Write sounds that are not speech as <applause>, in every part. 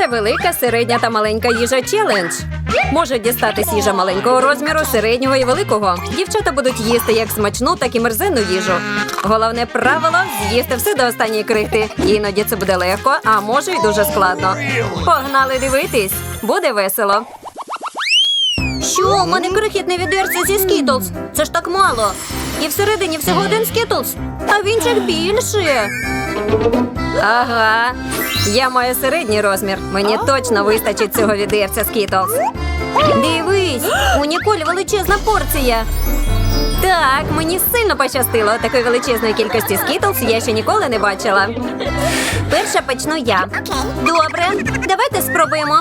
Це велика, середня та маленька їжа челендж. Може дістатись їжа маленького розміру, середнього і великого. Дівчата будуть їсти як смачну, так і мерзенну їжу. Головне правило з'їсти все до останньої крихти. Іноді це буде легко, а може й дуже складно. Погнали дивитись, буде весело. Що, у мене крихітне відерце зі скітлз. Це ж так мало. І всередині всього один скітлз, а в інших більше. Ага. Я маю середній розмір. Мені точно вистачить цього відерця скітлз. Дивись, у Ніколь величезна порція. Так, мені сильно пощастило. Такої величезної кількості скітлз я ще ніколи не бачила. Перша почну я. Добре, давайте спробуємо.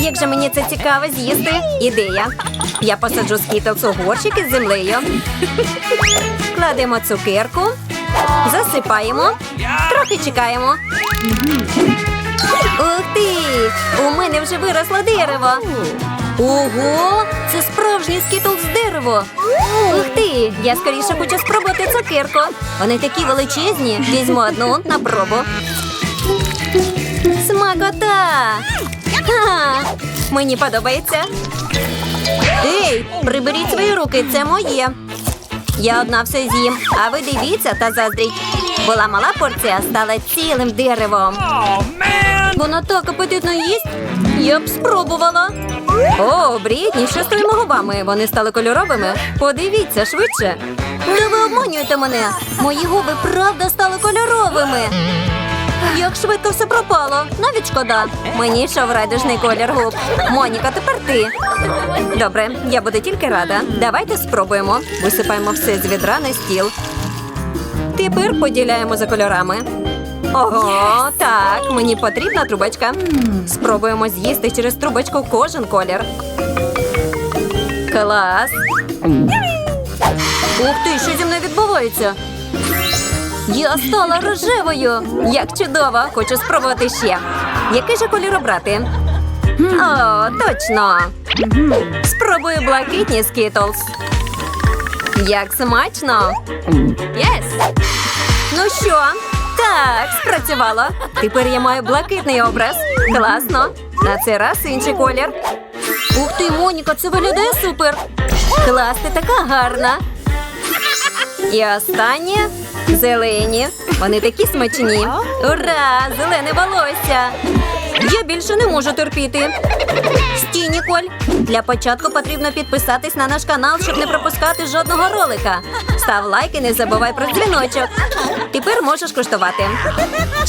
Як же мені це цікаво з'їсти? Ідея. Я посаджу скітлс у горщик із землею. Кладемо цукерку, засипаємо, трохи чекаємо. Ух ти! У мене вже виросло дерево. Ого! Це справжній скітлс дерево. Ух ти! Я скоріше хочу спробувати цукерку. Вони такі величезні. Візьму одну на пробу. Смакота! Мені подобається. Ей, приберіть свої руки, це моє. Я одна все з'їм, а ви дивіться та заздріть. Була мала порція, стала цілим деревом. Воно так апетитно їсть. Я б спробувала. О, Брітні, що з твоїми губами? Вони стали кольоровими. Подивіться швидше. Та ви обманюєте мене. Мої губи правда стали кольоровими. Як швидко все пропало. Навіть шкода. Мені йшов райдужний колір губ. Моніка, тепер ти. Добре, я буду тільки рада. Давайте спробуємо. Висипаємо все з відра на стіл. Тепер поділяємо за кольорами. Ого, так, мені потрібна трубочка. Спробуємо з'їсти через трубочку кожен колір. Клас. Ух ти, що зі мною відбувається? Я стала рожевою. Як чудово! Хочу спробувати ще. Який же колір обрати? О, точно. Спробую блакитні скітлз. Як смачно. Yes. Ну що? Так, спрацювало. Тепер я маю блакитний образ. Класно. На цей раз інший колір. Ух ти, Моніка, це виглядає супер. Клас, ти така гарна. І останнє зелені. Вони такі смачні. Ура! Зелене волосся. Я більше не можу терпіти. Стій, Ніколь. Для початку потрібно підписатись на наш канал, щоб не пропускати жодного ролика. Став лайк і не забувай про дзвіночок. Тепер можеш куштувати.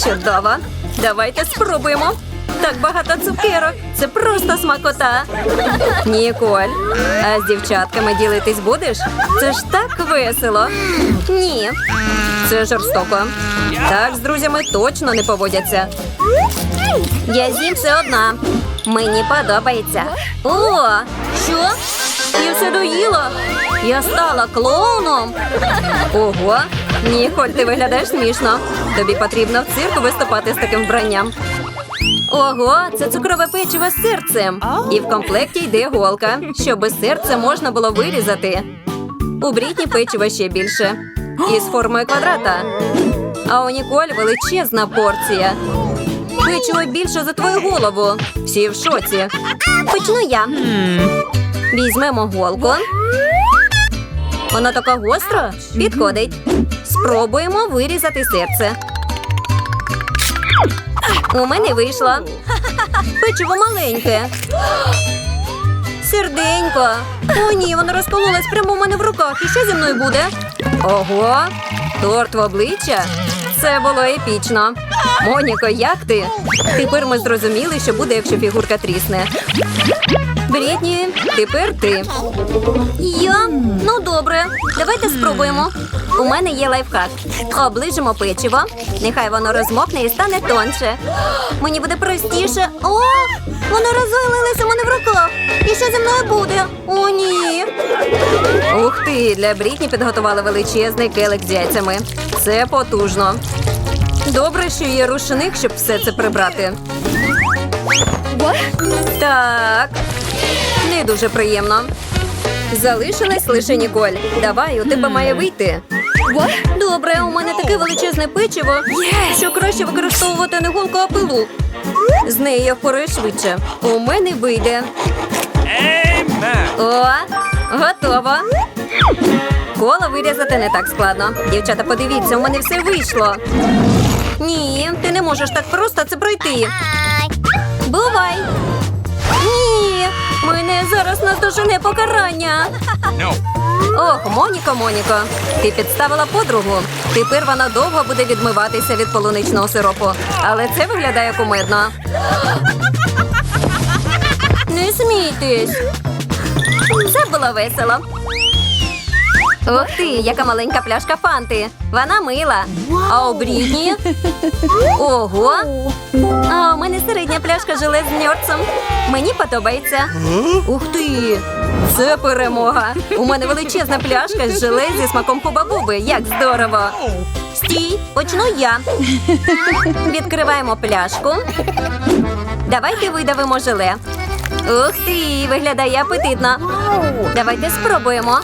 Чудово. Давайте спробуємо. Так багато цукерок. Це просто смакота. <laughs> Ніколь, а з дівчатками ділитись будеш? Це ж так весело. Ні. Це жорстоко. Так з друзями точно не поводяться. Я з'їм все одна. Мені подобається. О, що? Я все доїла. Я стала клоуном. Ого, Ніколь, ти виглядаєш смішно. Тобі потрібно в цирку виступати з таким вбранням. Ого, це цукрове печиво з серцем. І в комплекті йде голка, щоб серце можна було вирізати. У Брітні печиво ще більше. Із формою квадрата. А у Ніколь величезна порція. Печиво більше за твою голову. Всі в шоці. Почну я. Візьмемо голку. Вона така гостра. Підходить. Спробуємо вирізати серце. У мене вийшло. Печиво маленьке. Серденько. О, ні, воно розкололось прямо у мене в руках. І що зі мною буде? Ого, торт в обличчя. Це було епічно. Моніко, як ти? Тепер ми зрозуміли, що буде, якщо фігурка трісне. Брітні, тепер ти. Я? Ну добре, давайте спробуємо. У мене є лайфхак. Оближимо печиво. Нехай воно розмокне і стане тонше. Мені буде простіше. О, воно розвалилося мене в руках. І що зі мною буде? О, ні. Ух ти, для Брітні підготували величезний келик з яйцями. Це потужно. Добре, що є рушник, щоб все це прибрати. Так. Не дуже приємно. Залишилась лише Ніколь. Давай, у тебе має вийти. Добре, у мене таке величезне печиво, що краще використовувати не голку, а пилу. З нею я впораюсь швидше. У мене вийде. О, готово. Коло вирізати не так складно. Дівчата, подивіться, у мене все вийшло. Ні, ти не можеш так просто це пройти. Бувай. Ні, мене зараз наздожене покарання. No. Ох, Моніко, Моніко, ти підставила подругу. Тепер вона довго буде відмиватися від полуничного сиропу. Але це виглядає кумедно. Не смійтесь. Це було весело. Ух ти, яка маленька пляшка фанти. Вона мила. А у Брітні? <laughs> Ого. А у мене середня пляшка желе з ньорцем. Мені подобається. Ух ти! Це перемога. У мене величезна пляшка з желе зі смаком хуба-буби. Як здорово! Стій, почну я. Відкриваємо пляшку. Давайте видавимо желе. Ух ти, виглядає апетитно. Давайте спробуємо.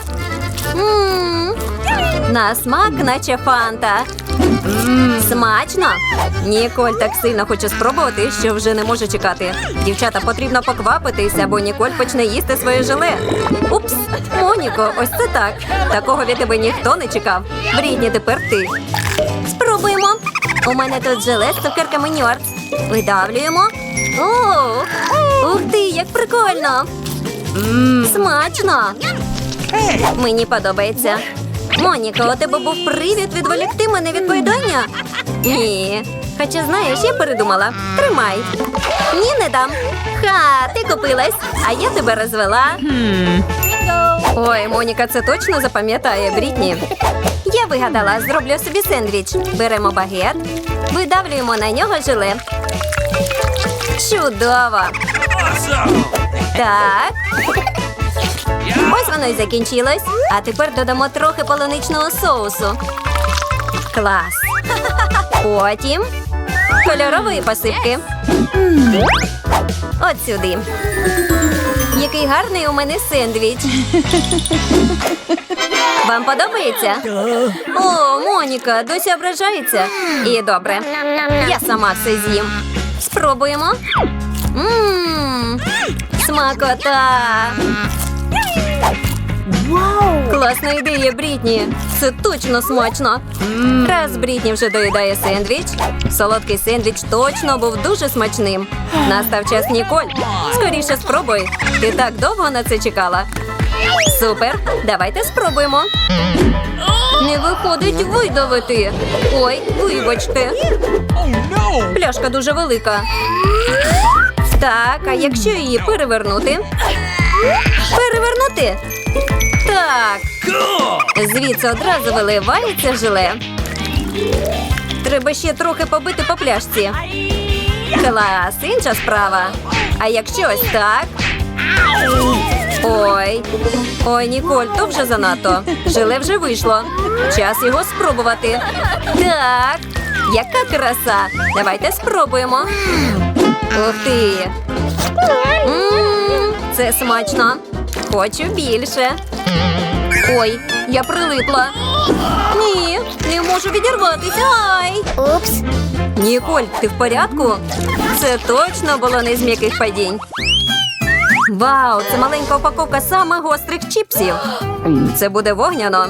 На смак, наче фанта. Смачно. Ніколь так сильно хоче спробувати, що вже не може чекати. Дівчата, потрібно поквапитися, бо Ніколь почне їсти своє желе. Упс, Моніко, ось це так. Такого від тебе ніхто не чекав. Брідні, тепер ти. Спробуємо. У мене тут желе з цукерками Ньорц. Видавлюємо. О, ух ти, як прикольно. Смачно. Мені подобається. Моніка, у тебе був привід відволікти мене від поїдання? Ні. Хоча знаєш, я передумала. Тримай. Ні, не дам. Ха, ти купилась, а я тебе розвела. Ой, Моніка це точно запам'ятає Брітні. Я вигадала, зроблю собі сендвіч. Беремо багет, видавлюємо на нього желе. Чудово! Так. Ось воно і закінчилось. А тепер додамо трохи полуничного соусу. Клас. <laughs> Потім кольорової посипки. От сюди. Який гарний у мене сендвіч. Вам подобається? О, Моніка, досі ображається. І добре. Я сама все з'їм. Спробуємо. Мм, смакота. Класна ідея, Брітні. Це точно смачно. Раз Брітні вже доїдає сендвіч. Солодкий сендвіч точно був дуже смачним. Настав час Ніколь. Скоріше спробуй. Ти так довго на це чекала. Супер. Давайте спробуємо. Не виходить видавити. Ой, вибачте. Пляшка дуже велика. Так, а якщо її перевернути? Перевернути? Так, звідси одразу виливається желе. Треба ще трохи побити по пляшці. Клас, інша справа. А якщо ось так? Ой. Ой, Ніколь, то вже занадто. Желе вже вийшло. Час його спробувати. Так, яка краса. Давайте спробуємо. Ух ти. М, Це смачно. Хочу більше. Ой, я прилипла. Ні, не можу відірватися. Ай. Упс. Ніколь, ти в порядку? Це точно було не з м'яких падінь. Вау, це маленька упаковка самих гострих чіпсів. Це буде вогняно.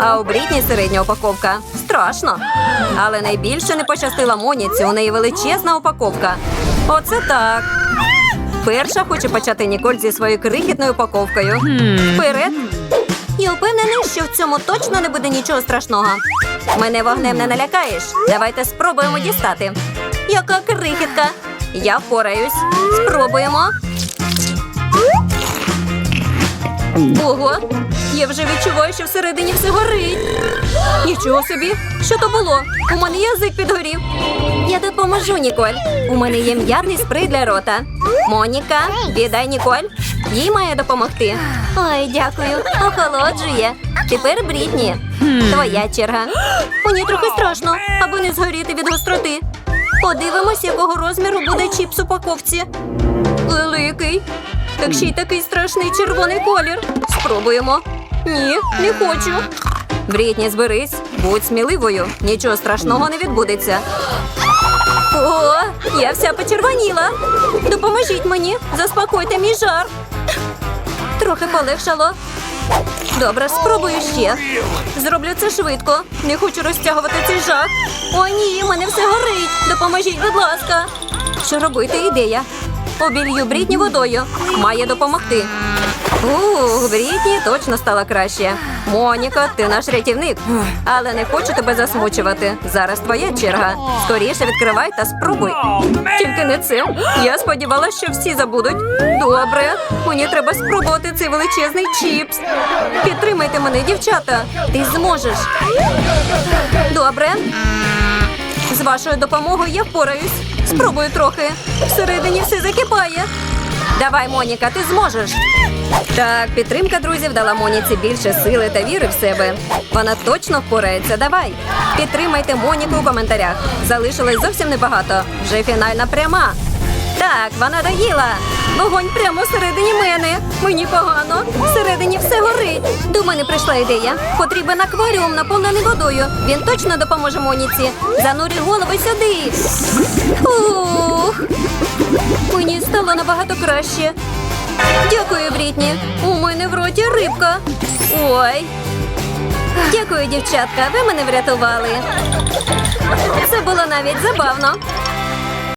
А у Брітні середня упаковка. Страшно. Але найбільше не пощастила Моніці. У неї величезна упаковка. Оце так. Перша хоче почати Ніколь зі своєю крихітною упаковкою. Вперед. Я впевнений, що в цьому точно не буде нічого страшного. Мене вогнем не налякаєш. Давайте спробуємо дістати. Яка крихітка. Я впораюсь. Спробуємо. Ого, я вже відчуваю, що всередині все горить. Нічого собі, що то було? У мене язик підгорів. Я допоможу, Ніколь. У мене є м'ятний спрей для рота. Моніка, віддай Ніколь. Їй має допомогти. Ой, дякую. Охолоджує. Тепер Брітні. Твоя черга. <gasps> Мені трохи страшно, аби не згоріти від гостроти. Подивимось, якого розміру буде чіпс у упаковці. Великий. Так ще й такий страшний червоний колір. Спробуємо. Ні, не хочу. Брітні, зберись, будь сміливою. Нічого страшного не відбудеться. О, Я вся почервоніла. Допоможіть мені, заспокойте мій жар. Трохи полегшало. Добре, спробую ще. Зроблю це швидко. Не хочу розтягувати цей жах. О, ні, мене все горить. Допоможіть, будь ласка. Що робити? Ідея. Обілью Брітні водою. Має допомогти. Ух, Брітні точно стала краще. Моніка, ти наш рятівник. Але не хочу тебе засмучувати. Зараз твоя черга. Скоріше відкривай та спробуй. Тільки не це. Я сподівалася, що всі забудуть. Добре, мені треба спробувати цей величезний чіпс. Підтримайте мене, дівчата. Ти зможеш. Добре. З вашою допомогою я впораюсь. Спробую трохи. Всередині все закипає. Давай, Моніка, ти зможеш. Так, підтримка друзів дала Моніці більше сили та віри в себе. Вона точно впорається. Давай. Підтримайте Моніку у коментарях. Залишилось зовсім небагато. Вже фінальна пряма. Так, вона доїла. Вогонь прямо всередині мене. Мені погано. Всередині все горить. До мене прийшла ідея. Потрібен акваріум наповнений водою. Він точно допоможе Моніці. Занурі голову сюди. Ух. Мені стало набагато краще. Дякую, Брітні. У мене в роті рибка. Ой. Дякую, дівчатка. Ви мене врятували. Це було навіть забавно.